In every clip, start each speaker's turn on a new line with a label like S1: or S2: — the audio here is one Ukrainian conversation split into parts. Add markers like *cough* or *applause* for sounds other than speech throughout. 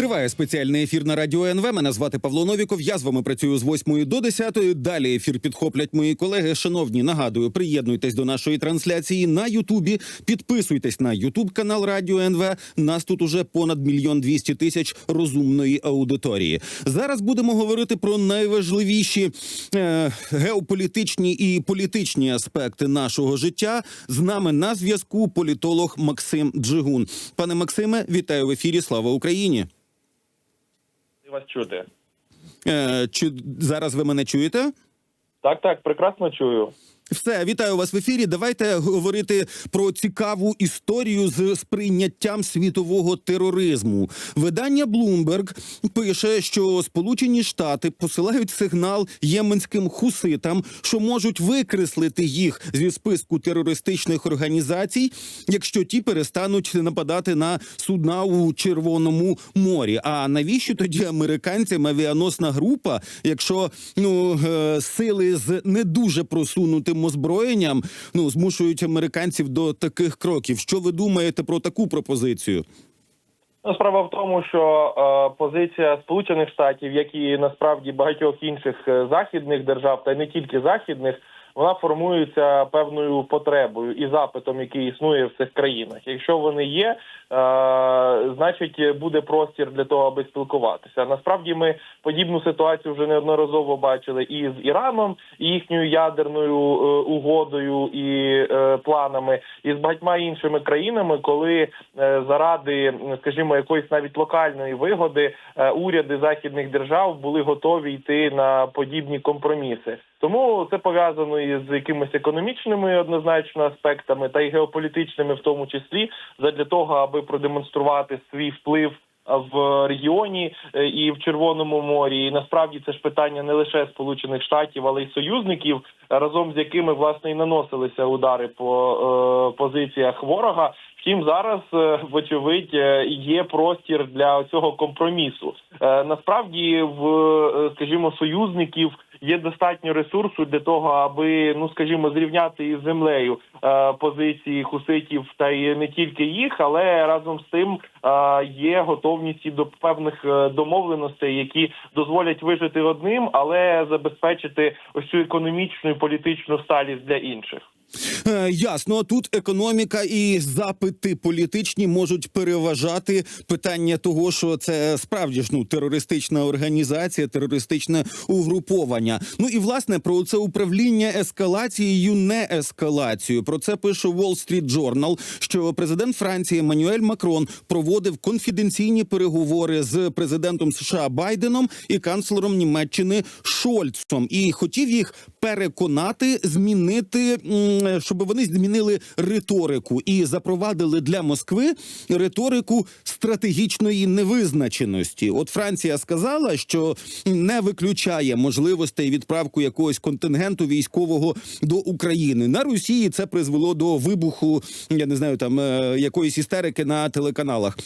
S1: Триває спеціальний ефір на радіо НВ. Мене звати Павло Новіков. Я з вами працюю з 8 до 10. Далі ефір підхоплять мої колеги. Шановні, нагадую, приєднуйтесь до нашої трансляції на Ютубі. Підписуйтесь на Ютуб канал Радіо НВ. Нас тут уже понад мільйон двісті тисяч розумної аудиторії. Зараз будемо говорити про найважливіші е, геополітичні і політичні аспекти нашого життя. З нами на зв'язку політолог Максим Джигун. Пане Максиме, вітаю в ефірі. Слава Україні.
S2: Вас чути.
S1: Е, чи зараз ви мене чуєте?
S2: Так, так, прекрасно чую.
S1: Все, вітаю вас в ефірі. Давайте говорити про цікаву історію з сприйняттям світового тероризму. Видання Bloomberg пише, що Сполучені Штати посилають сигнал єменським хуситам, що можуть викреслити їх зі списку терористичних організацій, якщо ті перестануть нападати на судна у Червоному морі. А навіщо тоді американцям авіаносна група, якщо ну е, сили з не дуже просунутим озброєнням ну змушують американців до таких кроків? Що ви думаєте про таку пропозицію?
S2: Ну, справа в тому, що е, позиція Сполучених Штатів, як і насправді багатьох інших е, західних держав, та не тільки західних, вона формується певною потребою і запитом, який існує в цих країнах. Якщо вони є, е, значить буде простір для того, аби спілкуватися. Насправді ми подібну ситуацію вже неодноразово бачили і з Іраном, і їхньою ядерною е, угодою і е, планами, і з багатьма іншими країнами, коли заради, скажімо, якоїсь навіть локальної вигоди уряди західних держав були готові йти на подібні компроміси. Тому це пов'язано із якимись економічними однозначно аспектами, та й геополітичними, в тому числі, задля того, аби продемонструвати свій вплив в регіоні е, і в Червоному морі. І насправді це ж питання не лише Сполучених Штатів, але й союзників, разом з якими власне і наносилися удари по е, позиціях ворога. Втім, зараз е, вочевидь е, є простір для цього компромісу. Е, Насправді, в скажімо, союзників є достатньо ресурсу для того, аби ну скажімо, зрівняти із землею е, позиції хуситів та й не тільки їх, але разом з тим е, є готовність і до певних е, домовленостей, які дозволять вижити одним, але забезпечити ось цю економічну і політичну сталість для інших.
S1: Е, ясно, тут економіка і запити політичні можуть переважати питання того, що це справді ж ну терористична організація, терористичне угруповання. Ну і власне про це управління ескалацією, не ескалацією. Про це пише Wall Street Journal, що президент Франції Еммануель Макрон проводив конфіденційні переговори з президентом США Байденом і канцлером Німеччини Шольцом, і хотів їх переконати змінити, м, щоб вони змінили риторику і запровадили для Москви риторику стратегічної невизначеності. От Франція сказала, що не виключає можливостей відправку якогось контингенту військового до України. На Росії це призвело до вибуху, я не знаю, там е, якоїсь істерики на телеканалах.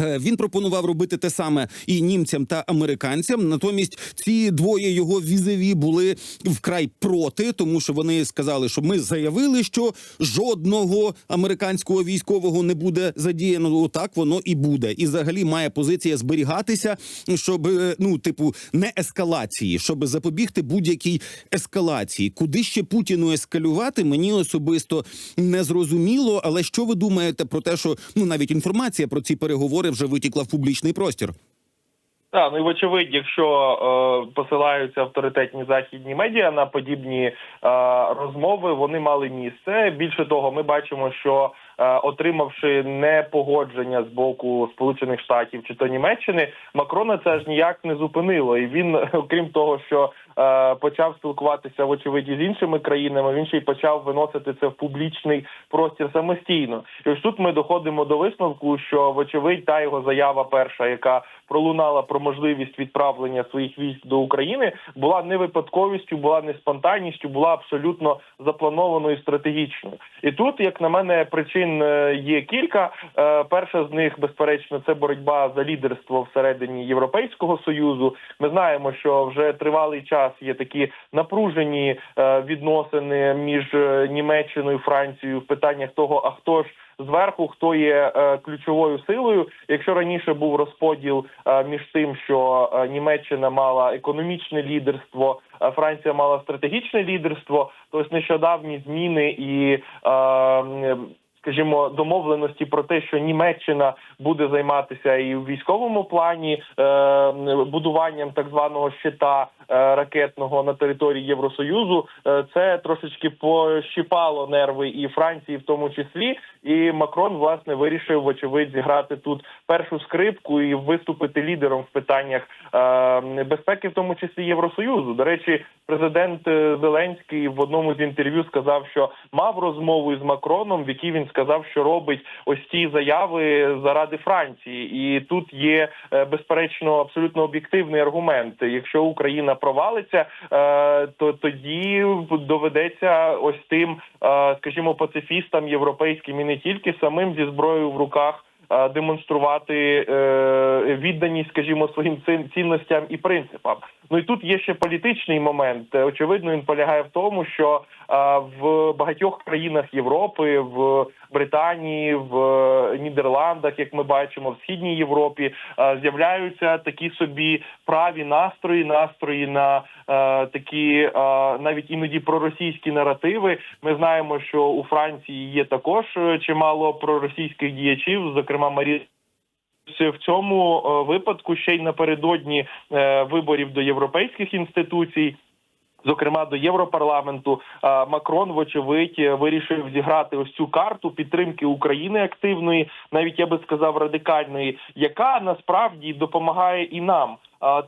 S1: Е, Він пропонував робити те саме і німцям та американцям. Натомість ці двоє його візові були вкрай проти, тому що вони сказали, що ми заявили, що жодного американського військового не буде задіяно. Отак воно і буде. І взагалі має позиція зберігатися, щоб е, ну, типу, не ескалації, щоб запобігти будь-якій ескалації. Куди ще Путіну ескалювати? Мені особисто не зрозуміло. Але що ви думаєте про те, що ну навіть інформація про ці переговори вже витікла в публічний простір?
S2: Так, ну і вочевидь, якщо е, посилаються авторитетні західні медіа на подібні е, розмови, вони мали місце. Більше того, ми бачимо, що е, отримавши непогодження з боку Сполучених Штатів чи то Німеччини, Макрона це ж ніяк не зупинило. І він, *laughs* окрім того, що почав спілкуватися вочевидь з іншими країнами, він ще й почав виносити це в публічний простір самостійно. І ось тут ми доходимо до висновку, що вочевидь та його заява перша, яка пролунала про можливість відправлення своїх військ до України, була не випадковістю, була не спонтанністю, була абсолютно запланованою стратегічною. І тут, як на мене, причин е, є кілька. Е, Перша з них, безперечно, це боротьба за лідерство всередині Європейського союзу. Ми знаємо, що вже тривалий час є такі напружені е, відносини між Німеччиною і Францією в питаннях того, а хто ж зверху, хто є е, ключовою силою. Якщо раніше був розподіл е, між тим, що е, Німеччина мала економічне лідерство, Франція мала стратегічне лідерство, то ось нещодавні зміни і. Скажімо, домовленості про те, що Німеччина буде займатися і в військовому плані будуванням так званого щита ракетного на території Євросоюзу, е, це трошечки пощипало нерви і Франції, в тому числі. І Макрон власне вирішив, вочевидь, зіграти тут першу скрипку і виступити лідером в питаннях е, безпеки, в тому числі Євросоюзу. До речі, президент е, Зеленський в одному з інтерв'ю сказав, що мав розмову із Макроном, в якій він сказав, що робить ось ці заяви заради Франції, і тут є е, безперечно абсолютно об'єктивний аргумент. Якщо Україна провалиться, е, то тоді доведеться ось тим, е, скажімо, пацифістам європейським і не тільки самим зі зброєю в руках. е, Демонструвати відданість, скажімо, своїм цін- цінностям і принципам. Ну і тут є ще політичний момент. Е, Очевидно, він полягає в тому, що е, в багатьох країнах Європи, в Британії, в е, Нідерландах, як ми бачимо, в східній Європі з'являються такі собі праві настрої, настрої на такі навіть іноді проросійські наративи. Ми знаємо, що у Франції є також чимало проросійських діячів, зокрема Марі. В цьому е, випадку ще й напередодні е, виборів до європейських інституцій. Зокрема, до Європарламенту Макрон, вочевидь, вирішив зіграти ось цю карту підтримки України активної, навіть я би сказав радикальної, яка насправді допомагає і нам.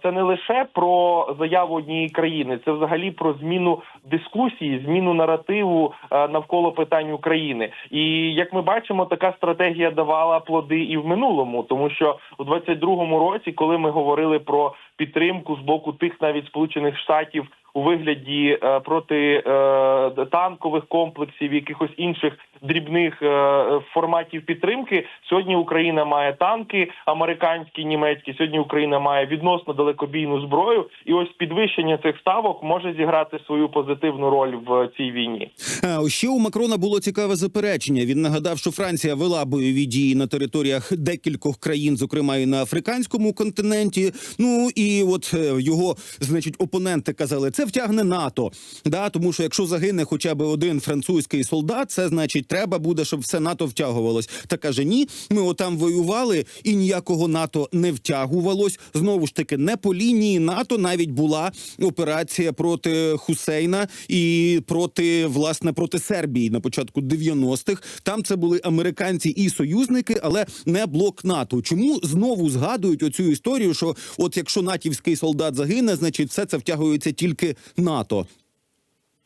S2: Це не лише про заяву однієї країни, це взагалі про зміну дискусії, зміну наративу навколо питань України. І як ми бачимо, така стратегія давала плоди і в минулому, тому що у 22-му році, коли ми говорили про підтримку з боку тих навіть сполучених штатів у вигляді е, проти е, комплексів, якихось інших дрібних е, форматів підтримки. Сьогодні Україна має танки американські, німецькі. Сьогодні Україна має відносно далекобійну зброю, і ось підвищення цих ставок може зіграти свою позитивну роль в цій війні.
S1: А ще у Макрона було цікаве заперечення. Він нагадав, що Франція вела бойові дії на територіях декількох країн, зокрема і на африканському континенті. Ну і от його, значить, опоненти казали, це втягне НАТО. Да, тому що якщо загине хоча б один французький солдат, це значить треба буде, щоб все НАТО втягувалось. Та каже, ні, ми отам воювали і ніякого НАТО не втягувалось. Знову ж таки, не по лінії НАТО навіть була операція проти Хусейна і проти власне проти Сербії на початку 90-х. Там це були американці і союзники, але не блок НАТО. Чому знову згадують оцю історію? Що от якщо натівський солдат загине, значить все це втягується тільки НАТО.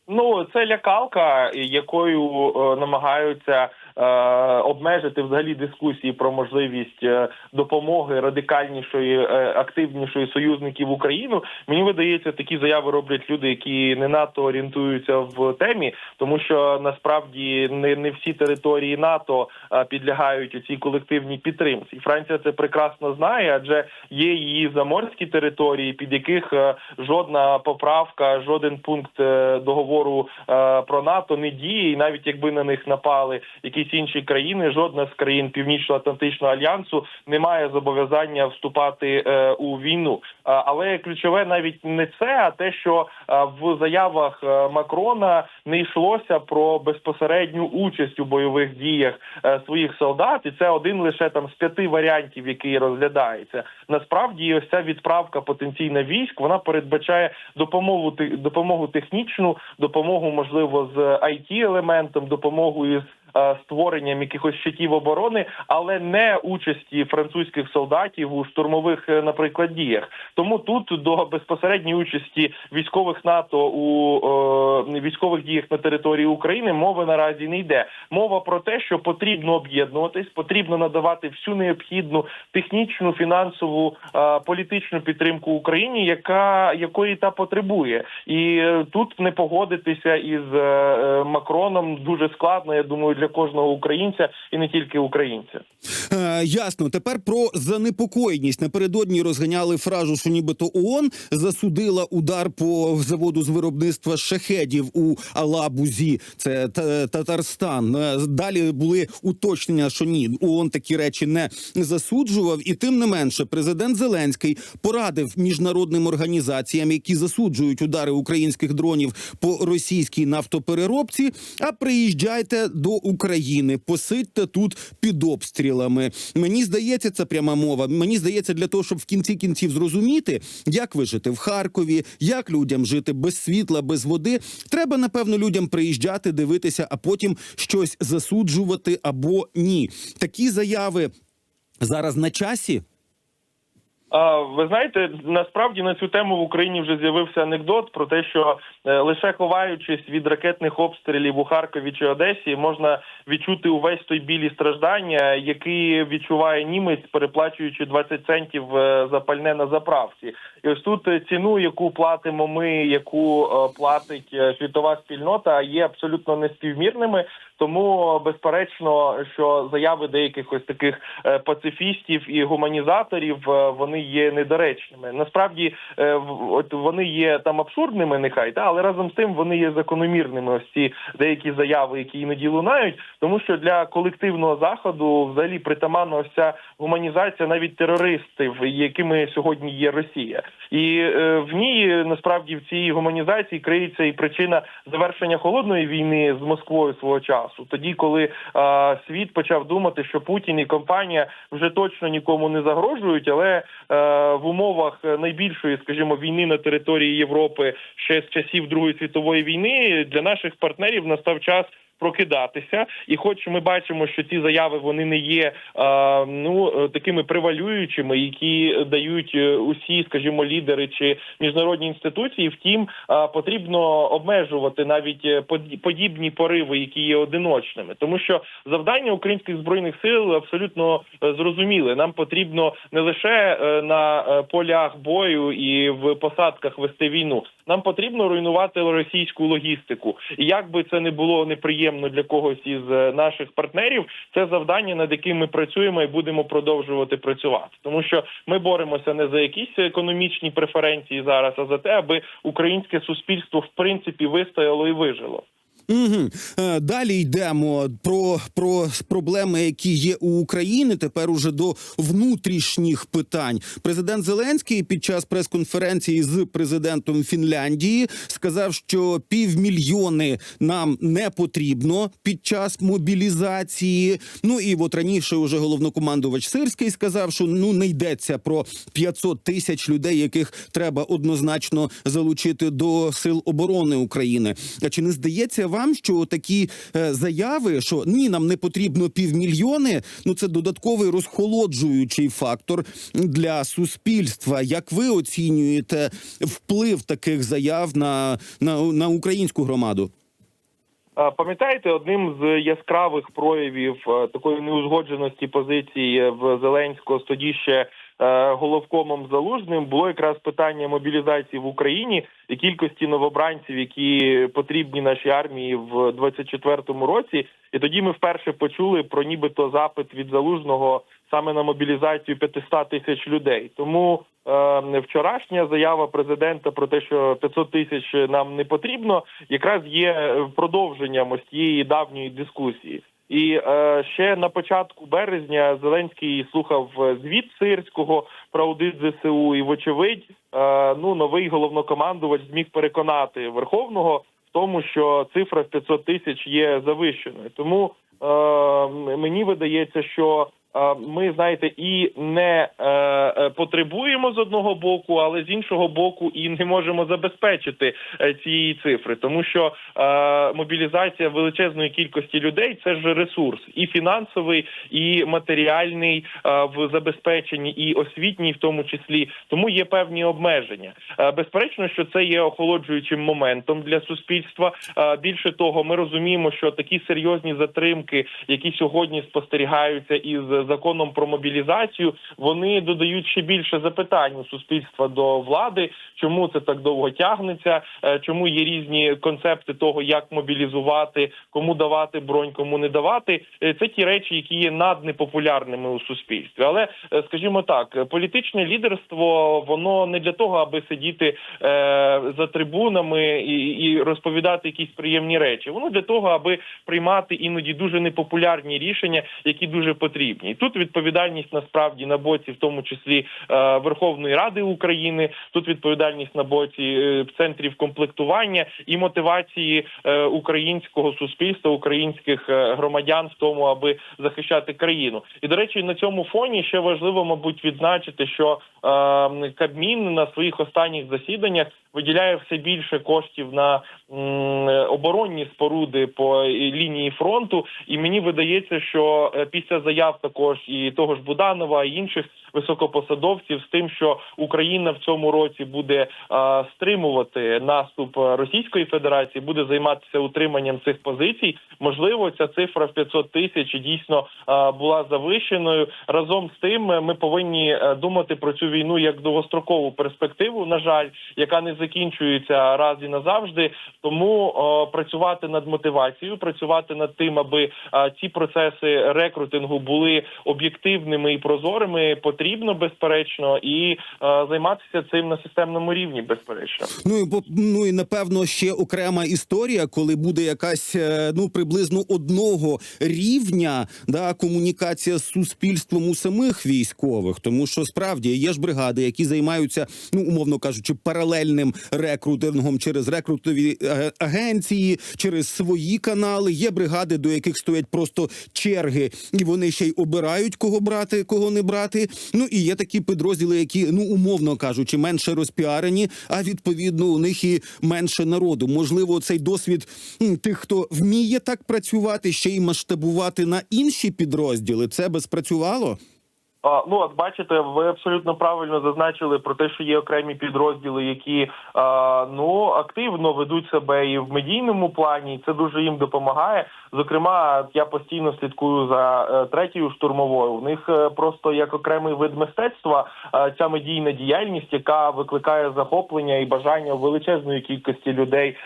S2: Ну це лякалка, якою е, намагаються обмежити взагалі дискусії про можливість е, допомоги радикальнішої, е, активнішої союзників Україну. Мені видається, такі заяви роблять люди, які не надто орієнтуються в темі, тому що насправді не, не всі території НАТО е, підлягають цій колективній підтримці. Франція це прекрасно знає, адже є її заморські території, під яких е, жодна поправка, жоден пункт е, договору е, про НАТО не діє, і навіть якби на них напали якісь інші країни, жодна з країн Північно-Атлантичного альянсу не має зобов'язання вступати е, у війну. А, Але ключове навіть не це, а те, що е, в заявах е, Макрона не йшлося про безпосередню участь у бойових діях е, своїх солдат, і це один лише там з п'яти варіантів, який розглядається. Насправді, ось ця відправка потенційна військ вона передбачає допомогу допомогу технічну, допомогу можливо з it елементом, допомогу із е, створенням якихось щитів оборони, але не участі французьких солдатів у штурмових, е, наприклад, діях. Тому тут до безпосередньої участі військових НАТО у е, військових діях на території України мови наразі не йде. Мова про те, що потрібно об'єднуватись, потрібно надавати всю необхідну технічну, фінансову, е, політичну підтримку Україні, яка якої та потребує, і е, тут не погодитися із е, е, Макроном дуже складно. Я думаю, для для кожного українця і не тільки українця.
S1: Е, ясно. Тепер про занепокоєність. Напередодні розганяли фразу, що нібито ООН засудила удар по заводу з виробництва шахедів у Алабузі. Це Татарстан. Е, Далі були уточнення, що ні, ООН такі речі не засуджував. І тим не менше, президент Зеленський порадив міжнародним організаціям, які засуджують удари українських дронів по російській нафтопереробці. А приїжджайте до України, посидьте тут під обстрілами. Мені здається, це пряма мова. Мені здається, для того, щоб в кінці кінців зрозуміти, як вижити в Харкові, як людям жити без світла, без води. Треба напевно людям приїжджати, дивитися, а потім щось засуджувати або ні. Такі заяви зараз на часі.
S2: Ви знаєте, насправді на цю тему в Україні вже з'явився анекдот про те, що е, лише ховаючись від ракетних обстрілів у Харкові чи Одесі, можна відчути увесь той біль і страждання, який відчуває німець, переплачуючи 20 центів е, за пальне на заправці. І ось тут е, ціну, яку платимо ми, яку платить світова спільнота, є абсолютно неспівмірними. Тому безперечно, що заяви деяких ось таких е, пацифістів і гуманізаторів е, вони є недоречними. Насправді е, от вони є там абсурдними, нехай та але разом з тим вони є закономірними. Ось ці деякі заяви, які іноді лунають, тому що для колективного заходу взагалі притаманна ось ця гуманізація навіть терористів, якими сьогодні є Росія, і е, в ній насправді в цій гуманізації криється і причина завершення холодної війни з Москвою свого часу. Тоді, коли е, світ почав думати, що Путін і компанія вже точно нікому не загрожують, але е, в умовах найбільшої, скажімо, війни на території Європи ще з часів Другої світової війни для наших партнерів настав час. Прокидатися, і хоч ми бачимо, що ці заяви вони не є е, ну е, такими превалюючими, які дають е, усі, скажімо, лідери чи міжнародні інституції. Втім, е, потрібно обмежувати навіть е, подібні пориви, які є одиночними, тому що завдання українських збройних сил абсолютно зрозуміле. Нам потрібно не лише на полях бою і в посадках вести війну. Нам потрібно руйнувати російську логістику. І як би це не було неприємно для когось із е, наших партнерів, це завдання, над яким ми працюємо і будемо продовжувати працювати, тому що ми боремося не за якісь економічні преференції зараз, а за те, аби українське суспільство в принципі вистояло і вижило.
S1: Угу. Далі йдемо про, про проблеми, які є у України. Тепер уже до внутрішніх питань. Президент Зеленський під час прес-конференції з президентом Фінляндії сказав, що півмільйони нам не потрібно під час мобілізації. Ну і от раніше уже головнокомандувач Сирський сказав, що ну не йдеться про 500 тисяч людей, яких треба однозначно залучити до сил оборони України. А чи не здається вам, що такі е, заяви, що ні, нам не потрібно півмільйони, ну це додатковий розхолоджуючий фактор для суспільства? Як ви оцінюєте вплив таких заяв на, на, на українську громаду?
S2: Пам'ятаєте, одним з яскравих проявів е, такої неузгодженості позиції в Зеленського тоді ще головкомом залужним було якраз питання мобілізації в Україні і кількості новобранців, які потрібні нашій армії в 24-му році. І тоді ми вперше почули про нібито запит від залужного саме на мобілізацію 500 тисяч людей. Тому е, вчорашня заява президента про те, що 500 тисяч нам не потрібно, якраз є продовженням ось цієї давньої дискусії. І е, ще на початку березня Зеленський слухав е, звіт Сирського про аудит ЗСУ, і вочевидь, е, ну новий головнокомандувач зміг переконати Верховного в тому, що цифра в 500 тисяч є завищеною. Тому е, мені видається, що ми знаєте і не е, е, потребуємо з одного боку, але з іншого боку, і не можемо забезпечити е, цієї цифри, тому що мобілізація величезної кількості людей це ж ресурс, і фінансовий, і матеріальний в забезпеченні, і освітній, в тому числі. Тому є певні обмеження. Безперечно, що це є охолоджуючим моментом для суспільства. Більше того, ми розуміємо, що такі серйозні затримки, які сьогодні спостерігаються із законом про мобілізацію, вони додають ще більше запитань у суспільства до влади, чому це так довго тягнеться, е, чому є різні концепти того, як мобілізувати, кому давати бронь, кому не давати. Е, Це ті речі, які є наднепопулярними у суспільстві. Але е, скажімо так, політичне лідерство воно не для того, аби сидіти за трибунами і розповідати якісь приємні речі. Воно для того, аби приймати іноді дуже непопулярні рішення, які дуже потрібні. Тут відповідальність насправді на боці, в тому числі е, Верховної Ради України. Тут відповідальність на боці е, центрів комплектування і мотивації е, українського суспільства, українських громадян в тому, аби захищати країну. І до речі, на цьому фоні ще важливо, мабуть, відзначити, що Кабмін на своїх останніх засіданнях виділяє все більше коштів на оборонні споруди по лінії фронту. І мені видається, що після заяв також і того ж Буданова і інших високопосадовців з тим, що Україна в цьому році буде е, стримувати наступ Російської Федерації, буде займатися утриманням цих позицій. Можливо, ця цифра в 500 тисяч дійсно е, була завищеною. Разом з тим, ми повинні е, думати про цю війну як довгострокову перспективу. На жаль, яка не закінчується раз і назавжди. Тому е, працювати над мотивацією, працювати над тим, аби е, ці процеси рекрутингу були об'єктивними і прозорими, потрібно безперечно, і е, займатися цим на системному рівні, безперечно.
S1: Ну і ну і напевно ще окрема історія, коли буде якась е, ну приблизно одного рівня да комунікація з суспільством у самих військових, тому що справді є ж бригади, які займаються, ну умовно кажучи, паралельним рекрутингом через рекрутові е, агенції, через свої канали. Є бригади, до яких стоять просто черги, і вони ще й обирають кого брати, кого не брати. Ну і є такі підрозділи, які ну умовно кажучи, менше розпіарені, а відповідно у них і менше народу. Можливо, цей досвід тих, хто вміє так працювати, ще й масштабувати на інші підрозділи. Це би спрацювало?
S2: Ну, от бачите, ви абсолютно правильно зазначили про те, що є окремі підрозділи, які ну активно ведуть себе і в медійному плані, і це дуже їм допомагає. Зокрема, я постійно слідкую за е, третьою штурмовою. У них е, просто як окремий вид мистецтва ця медійна діяльність, яка викликає захоплення і бажання величезної кількості людей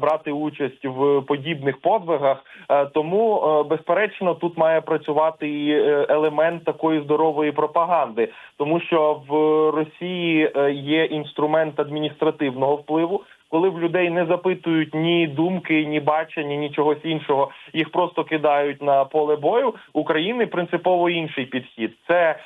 S2: брати участь в подібних подвигах. Е, Тому, безперечно, тут має працювати і елемент такої здорової пропаганди, тому що в Росії е, є інструмент адміністративного впливу. Коли в людей не запитують ні думки, ні бачення, ні чогось іншого, їх просто кидають на поле бою. України принципово інший підхід. Це е,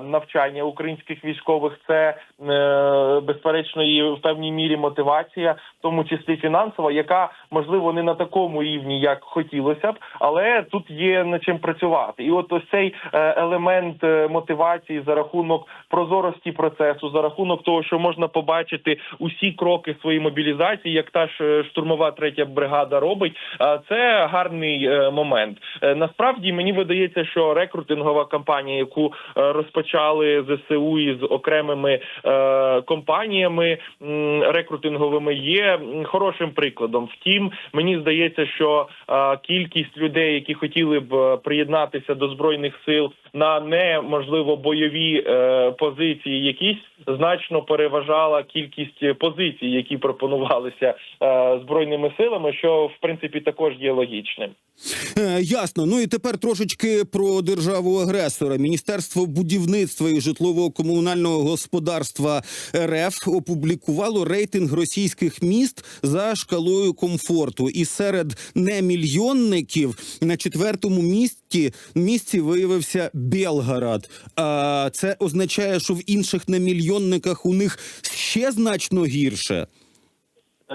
S2: навчання українських військових, це е, безперечно і в певній мірі мотивація, в тому числі фінансова, яка можливо не на такому рівні, як хотілося б, але тут є над чим працювати. І от ось цей е, елемент е, мотивації за рахунок прозорості процесу, за рахунок того, що можна побачити усі кроки своєї мобілізації, як та ж е, штурмова третя бригада робить. Це гарний е, момент. Е, Насправді мені видається, що рекрутингова кампанія, яку розпочали ЗСУ із окремими компаніями рекрутинговими, є хорошим прикладом. Втім, мені здається, що кількість людей, які хотіли б приєднатися до збройних сил на неможливо бойові позиції, якісь значно переважала кількість позицій, які пропонувалися е, збройними силами, що в принципі також є логічним.
S1: Е, ясно. Ну і тепер трошечки про державу агресора. Міністерство будівництва і житлово-комунального господарства РФ опублікувало рейтинг російських міст за шкалою комфорту. І серед немільйонників на четвертому місці місці виявився Белгород. А це означає, що в інших немільйонниках у них ще значно гірше.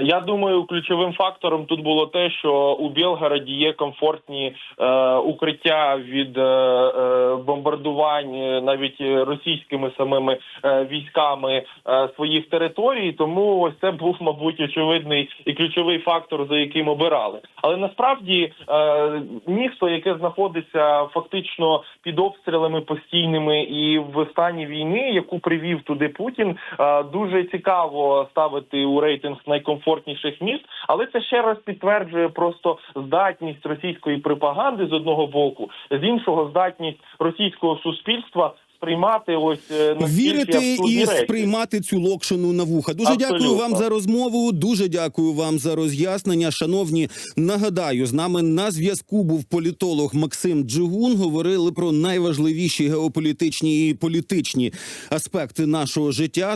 S2: Я думаю, ключовим фактором тут було те, що у Білгороді є комфортні е, укриття від е, е, бомбардувань е, навіть російськими самими е, військами е, своїх територій. Тому ось це був, мабуть, очевидний і ключовий фактор, за яким обирали. Але насправді е, місто, яке знаходиться фактично під обстрілами постійними і в стані війни, яку привів туди Путін, е, дуже цікаво ставити у рейтинг найкомфортніших найкомфортніших міст, але це ще раз підтверджує просто здатність російської пропаганди з одного боку, з іншого здатність російського суспільства сприймати ось е,
S1: Вірити і
S2: речі.
S1: сприймати цю локшину на вуха. Дуже
S2: Абсолютно.
S1: дякую вам за розмову. Дуже дякую вам за роз'яснення. Шановні, нагадаю, з нами на зв'язку був політолог Максим Джигун. Говорили про найважливіші геополітичні і політичні аспекти нашого життя.